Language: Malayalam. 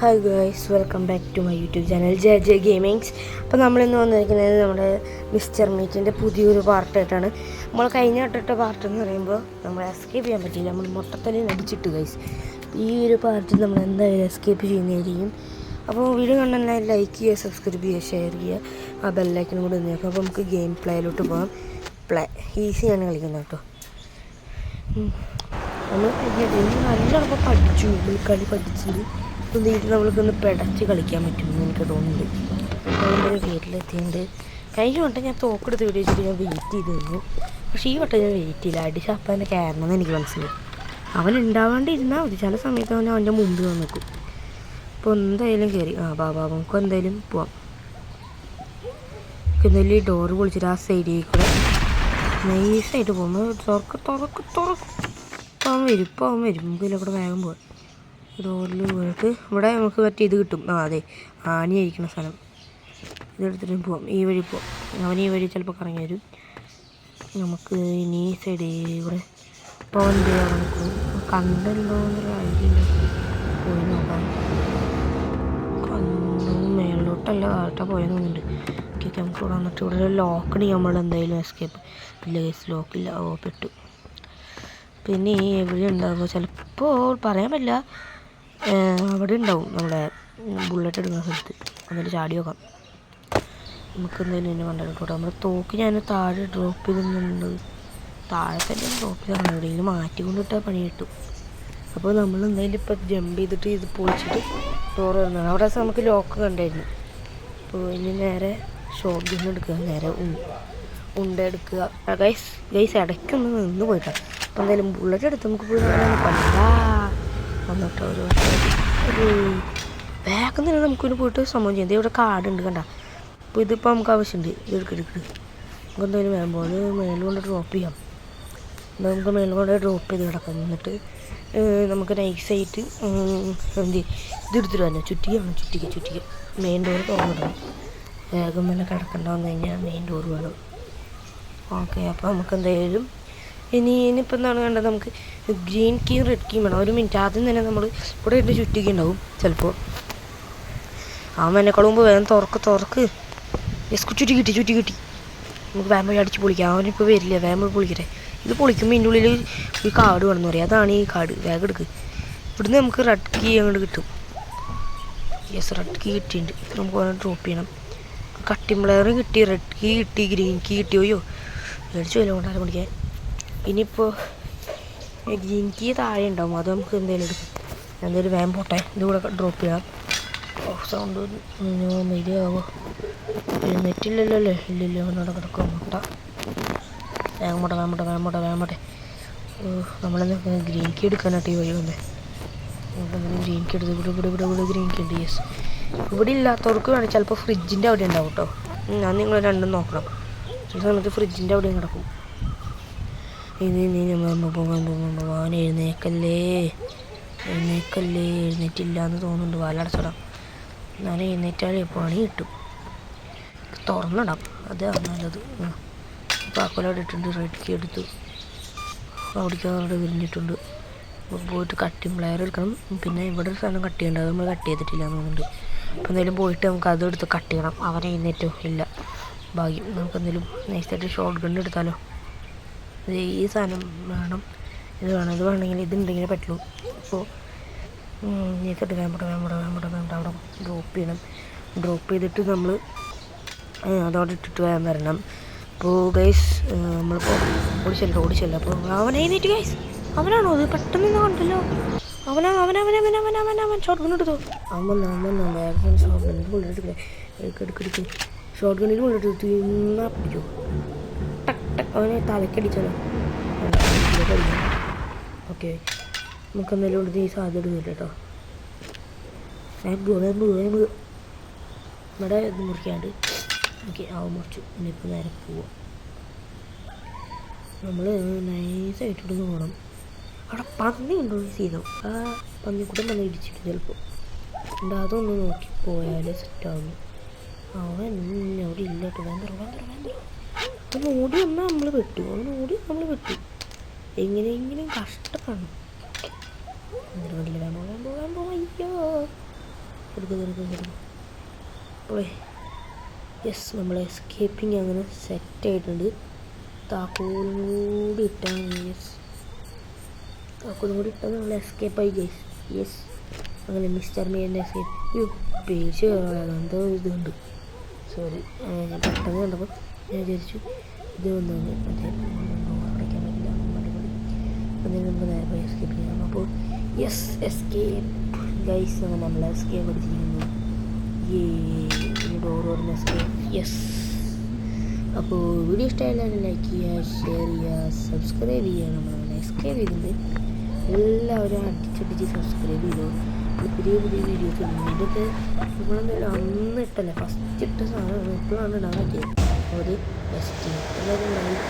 Hi guys welcome back to my YouTube channel J J gamings അപ്പോൾ നമ്മളിന്ന് വന്നിരിക്കുന്നത് നമ്മുടെ മിസ്റ്റർ മീറ്റിന്റെ പുതിയൊരു പാർട്ടായിട്ടാണ് നമ്മൾ കഴിഞ്ഞ വട്ടിട്ട പാർട്ട് എന്ന് പറയുമ്പോൾ നമ്മൾ എസ്കേപ്പ് ചെയ്യാൻ പറ്റില്ല നമ്മൾ മൊത്തത്തിൽ അടിച്ചിട്ട് ഗൈസ് ഈ ഒരു പാർട്ടിൽ നമ്മൾ എന്തായാലും എസ്കേപ്പ് ചെയ്യുന്നതായിരിക്കും. അപ്പോൾ വീഡിയോ കണ്ടെല്ലാം ലൈക്ക് ചെയ്യുക സബ്സ്ക്രൈബ് ചെയ്യുക ഷെയർ ചെയ്യുക. ആ ബെല്ലൈക്കനും കൂടെ ഒന്ന് അപ്പോൾ നമുക്ക് ഗെയിം പ്ലേയിലോട്ട് പോകാം. പ്ലേ ഈസിയാണ് കളിക്കുന്നത് കേട്ടോ. നമ്മൾ നല്ല പഠിച്ചു. കളി പഠിച്ചിട്ട് ഇത് നമ്മൾക്കൊന്ന് പിടച്ച് കളിക്കാൻ പറ്റുമെന്ന് എനിക്ക് തോന്നുന്നുണ്ട്. നമ്മളൊരു വീട്ടിലെത്തിയുണ്ട് കഴിഞ്ഞ വട്ടം ഞാൻ തോക്കെടുത്ത് വീഡിയോ വെച്ചിട്ട് ഞാൻ വെയിറ്റ് ചെയ്ത് തന്നു പക്ഷേ ഈ വട്ടം ഞാൻ വെയിറ്റ് ചെയ്യില്ല അടിച്ച് അപ്പം എന്റെ കയറണമെന്ന് എനിക്ക് മനസ്സിലായി. അവൻ ഉണ്ടാവാണ്ട് ഇരുന്നാൽ മതി. ചില സമയത്ത് അവൻ അവന്റെ മുമ്പിൽ വന്ന് നിൽക്കും. അപ്പോൾ എന്തായാലും കയറി ആ ബാബാ നമുക്ക് എന്തായാലും പോവാം. എന്തായാലും ഈ ഡോറ് പൊളിച്ചിട്ട് ആ സൈഡിൽ കൂടെ നൈസായിട്ട് പോകുമ്പോൾ തുറക്ക് തുറക്ക് തുറക്ക്. അവൻ വരും. ഇപ്പോൾ അവൻ വരും. നമുക്ക് ഇതിലെ വേഗം പോവാം. ഡോറിൽ പോയിട്ട് ഇവിടെ നമുക്ക് മറ്റേ ഇത് കിട്ടും. ആ അതെ. ആനയായിരിക്കുന്ന സ്ഥലം. ഇതെടുത്തിട്ട് പോവാം. ഈ വഴി പോവാം. അവൻ ഈ വഴി ചിലപ്പോൾ കറങ്ങി വരും. നമുക്ക് ഇനി ഈ ഇവിടെ ചെയ്യാൻ നമുക്ക്? കണ്ടല്ലോ എന്നൊരു ഐഡിയ പോയി നോക്കാം. കണ്ടു മേളിലോട്ടല്ല താഴോട്ടാ പോയെന്ന് തോന്നുന്നുണ്ട്. ഓക്കെ നമുക്ക് ഇവിടെ വന്നിട്ട് ഇവിടെ ഒരു ലോക്ക് നമ്മൾ എന്തായാലും എസ്കേപ്പ് ഇല്ല കേസ് ലോക്കില്ല ഓ പെട്ടു. പിന്നെ എവിടെ ഉണ്ടാകുമോ ചിലപ്പോൾ പറയാൻ പറ്റില്ല. അവിടെ ഉണ്ടാവും നമ്മുടെ ബുള്ളറ്റ് എടുക്കുന്ന സ്ഥലത്ത്. എന്നിട്ട് ചാടി നോക്കാം. നമുക്ക് എന്തെങ്കിലും എന്നെ കണ്ടിട്ട് നമ്മുടെ തോക്ക് ഞാൻ താഴെ ഡ്രോപ്പ് ചെയ്തിട്ടുണ്ട്. താഴെ തന്നെ ഡ്രോപ്പ് ചെയ്താണ് എവിടെയെങ്കിലും മാറ്റി കൊണ്ടിട്ടാൽ പണി കിട്ടും. അപ്പോൾ നമ്മൾ എന്തായാലും ഇപ്പം ജമ്പ് ചെയ്തിട്ട് ഇത് പൊളിച്ചിട്ട് ഡോർ വരുന്നതാണ് അവിടെ നമുക്ക് ലോക്ക് കണ്ടായിരുന്നു. അപ്പോൾ ഇനി നേരെ ഷോപ്പ് നിന്ന് എടുക്കുക. നേരെ ഉണ്ട എടുക്കുക. ഗൈസ് ഗൈസ് ഇടയ്ക്കൊന്ന് നിന്ന് പോയിട്ടാണ് അപ്പോൾ എന്തായാലും ബുള്ളറ്റ് എടുത്ത് നമുക്ക് പോയി പണ്ടാ വന്നിട്ട് ഒരു ഒരു ബാക്കിൽ നിന്ന് നമുക്കിന് പോയിട്ട് സംഭവം ചെയ്യാം. ഇവിടെ കാടുണ്ട് കണ്ട. അപ്പോൾ ഇതിപ്പോൾ നമുക്ക് ആവശ്യമുണ്ട്. ഇത് എടുക്ക് എടുക്ക് നമുക്ക് എന്തായാലും വേണം പോകുന്നത് മേളിൽ കൊണ്ട് ഡ്രോപ്പ് ചെയ്യാം. എന്നാൽ നമുക്ക് മേളിൽ കൊണ്ട് ഡ്രോപ്പ് ചെയ്ത് കിടക്കാം. എന്നിട്ട് നമുക്ക് നൈസായിട്ട് എന്ത് ഇതെടുത്തിട്ട് ഇത് ചുറ്റിക്കാണ് ചുറ്റിക്ക ചുറ്റിക്ക മെയിൻ ഡോർ തുറന്നിടണം വേഗം തന്നെ കിടക്കണ്ട വന്നു കഴിഞ്ഞാൽ മെയിൻ ഡോർ വേണം. ഓക്കെ അപ്പോൾ നമുക്ക് എന്തായാലും ഇനി ഇനിയിപ്പോൾ എന്താണ് വേണ്ടത് നമുക്ക് ഗ്രീൻ കീം റെഡ് കീം വേണം. ഒരു മിനിറ്റ് ആദ്യം തന്നെ നമ്മൾ ഇവിടെ ഇട്ട് ചുറ്റിക്കുണ്ടാവും ചിലപ്പോൾ അവൻ എന്നെക്കാളും മുമ്പ് വേഗം തുറക്ക് തുറക്ക്. എസ്കു ചുറ്റി കിട്ടി ചുറ്റി കിട്ടി. നമുക്ക് വേമ്പ അടിച്ച് പൊളിക്കാം. അവനിപ്പോൾ വരില്ല. വേമ്പ പൊളിക്കട്ടെ. ഇത് പൊളിക്കുമ്പോൾ ഇതിന്റെ ഉള്ളിൽ ഒരു കാർഡ് വേണമെന്ന് പറയാം. അതാണ് ഈ കാർഡ് വേഗം എടുക്ക്. ഇവിടുന്ന് നമുക്ക് റെഡ് കീ അങ്ങോട്ട് കിട്ടും. യെസ് റെഡ് കീ കിട്ടിയിട്ടുണ്ട്. നമുക്ക് ഓരോ ഡ്രോപ്പ് ചെയ്യണം. കട്ടിംപ്ലെയർ കിട്ടി റെഡ് കീ കിട്ടി ഗ്രീൻ കീ കിട്ടിയോയോ മേടിച്ചു വല്ല കൊണ്ടാലും പഠിക്കാൻ ഇനിയിപ്പോൾ ഗ്രീൻ കീ താഴെ ഉണ്ടാവും. അത് നമുക്ക് എന്തെങ്കിലും എടുക്കും. എന്തേലും വേം പോട്ടെ. ഇതുകൂടെ ഡ്രോപ്പ് ചെയ്യാം. ഓ സൗണ്ട് മതിയാവോ നെറ്റില്ലല്ലോ അല്ലേ? ഇല്ലല്ലോ അവനോട് കിടക്കുക മുട്ട. വേഗം മുട്ട വേഗം മുട്ടെ നമ്മളെന്താ ഗ്രീൻ കീ എടുക്കാനായിട്ട് ഈ വഴി വന്നേ. ഗ്രീൻ കീ എടുത്ത് ഇവിടെ ഇവിടെ ഇവിടെ ഇവിടെ ഗ്രീൻ കീ ഉണ്ട്. യെസ് ഇവിടെ ഇല്ലാത്തവർക്ക് വേണമെങ്കിൽ ചിലപ്പോൾ ഫ്രിഡ്ജിന്റെ അവിടെ ഉണ്ടാവും കേട്ടോ. ഞാൻ നിങ്ങൾ രണ്ടും നോക്കണം. ചില സമയത്ത് ഫ്രിഡ്ജിന്റെ അവിടെയും കിടക്കും. പോകാൻ എഴുന്നേക്കല്ലേ? എഴുന്നേക്കല്ലേ? എഴുന്നേറ്റില്ല എന്ന് തോന്നുന്നുണ്ട് വാലടച്ചിടാം എന്നാലും എഴുന്നേറ്റാൽ പണി കിട്ടും. തുറന്നിടാം. അതാണ് നല്ലത്. താക്കോല അവിടെ ഇട്ടിട്ടുണ്ട്. കീ എടുത്തു അവിടെ വിരിഞ്ഞിട്ടുണ്ട്. പോയിട്ട് കട്ടിങ് പ്ലെയർ എടുക്കണം. പിന്നെ ഇവിടെ ഒരു സാധനം കട്ട് ചെയ്യേണ്ടത് നമ്മൾ കട്ട് ചെയ്തിട്ടില്ല എന്ന് തോന്നുന്നുണ്ട്. അപ്പോൾ എന്തായാലും പോയിട്ട് നമുക്ക് അതെടുത്ത് കട്ട് ചെയ്യണം. അവനെ എഴുന്നേറ്റോ? ഇല്ല. ഭാഗ്യം. നമുക്ക് എന്തെങ്കിലും നൈസായിട്ട് ഷോർട്ട് ഗൺ എടുത്താലോ? ഈ സാധനം വേണം. ഇത് വേണം ഇത് വേണമെങ്കിൽ ഇതുണ്ടെങ്കിലേ പറ്റുള്ളൂ. അപ്പോൾ നീക്കിട്ട് വേമ്പട വേമ്പട വേമ്പട വേമ്പട അവിടെ ഡ്രോപ്പ് ചെയ്യണം. ഡ്രോപ്പ് ചെയ്തിട്ട് നമ്മൾ അതവിടെ ഇട്ടിട്ട് വേഗം വരണം. അപ്പോൾ ഗൈസ് നമ്മളിപ്പോൾ ഓടിച്ചല്ല ഓടിച്ചല്ല. അപ്പോൾ അവൻ എഴുന്നേറ്റ് ഗൈസ് അവനാണോ അത് പെട്ടെന്ന് കണ്ടല്ലോ. അവനാ അവൻ ഷോർട്ട് ഗൺ എടുത്തോ? അവൻ വേഗം ഷോർട്ട് ഗണ്ണിൽ കൊണ്ടിട്ട് എടുക്ക് എടുക്ക് എടുക്ക് ഷോർട്ട് ഗണ്ണിൽ കൊണ്ടിട്ട് തിന്നാ പിടിക്കോ. ടക്ക് അവന് തലക്കടിച്ചല്ലോ ഓക്കെ. നമുക്ക് എന്തെങ്കിലും ഉള്ളത് ഈ സാധ്യത എടുക്കില്ല കേട്ടോ വേമ്പ് വേമ്പ് വേമ്പ് ഇവിടെ ഇത് മുറിക്കാണ്ട്. ഓക്കെ ആവ മുറിച്ചു. ഇനിയിപ്പോൾ നേരെ പോവാം. നമ്മൾ നൈസായിട്ട് പോകണം അവിടെ പന്നി ഉണ്ടോ സീതം? ആ പന്നിക്കൂട്ടം നമ്മൾ ഇടിച്ചിട്ട് ചിലപ്പോൾ എന്താ അതൊന്ന് നോക്കി പോയാൽ സെറ്റാകുന്നു അവൻ അവിടെ ഇല്ല കേട്ടോ വേണ്ട വേണ്ട വേന്തറ അവൻ ഓടി വന്നാൽ നമ്മൾ വെട്ടു. അവൻ ഓടി നമ്മൾ വെട്ടു. എങ്ങനെയെങ്കിലും കഷ്ടപ്പെടണം എന്തിനു വേണ്ടില്ല പോകാൻ പോകാൻ വേമ്പോ അയ്യോ കൊടുക്കും കൊടുക്കും അപ്പോളേ യെസ് നമ്മൾ എസ്കേപ്പിംഗ് അങ്ങനെ സെറ്റ് ആയിട്ടുണ്ട്. താക്കോലും കൂടി ഇട്ടാൽ യെസ് താക്കോലും ഇട്ടാൽ നമ്മൾ എസ്കേപ്പ് ആയി ഗൈസ് യെസ് അങ്ങനെ മിസ്റ്റർ മീന്റെ എസ്കേപ്പ് പേശ് എന്തോ ഇതുണ്ട്. സോറി പെട്ടെന്ന് കണ്ടപ്പോൾ ഞാൻ വിചാരിച്ചു ഇത് വന്നു മറ്റേ അടയ്ക്കാൻ പറ്റില്ല മറുപടി അതിന് മുമ്പ് നേരെ പോയി എസ്കേപ്പ് ചെയ്യാം അപ്പോൾ യെസ് എസ്കേപ്പ് ഗൈസ് അങ്ങനെ നമ്മൾ എസ്കേപ്പ് അടിച്ചിരിക്കുന്നു. ഈ ഡോർ ഓർമ്മ എസ്കേപ്പ് യെസ് അപ്പോൾ വീഡിയോ ഇഷ്ടമായാലും ലൈക്ക് ചെയ്യുക ഷെയർ ചെയ്യുക സബ്സ്ക്രൈബ് ചെയ്യുക. നമ്മൾ എസ്കേപ്പ് ചെയ്തിട്ട് എല്ലാവരും അടിച്ചടിച്ച് സബ്സ്ക്രൈബ് ചെയ്തു. പുതിയ പുതിയ വീഡിയോസ് ഇതൊക്കെ നമ്മളെന്തായാലും അന്ന് ഇട്ടല്ലേ. ഫസ്റ്റ് ഇട്ട സാധനമാണ് ഇപ്പോഴാണ് ഇടാൻ പറ്റിയത്. അത് ബെസ്റ്റ് എല്ലാവരും ലൈക്ക്.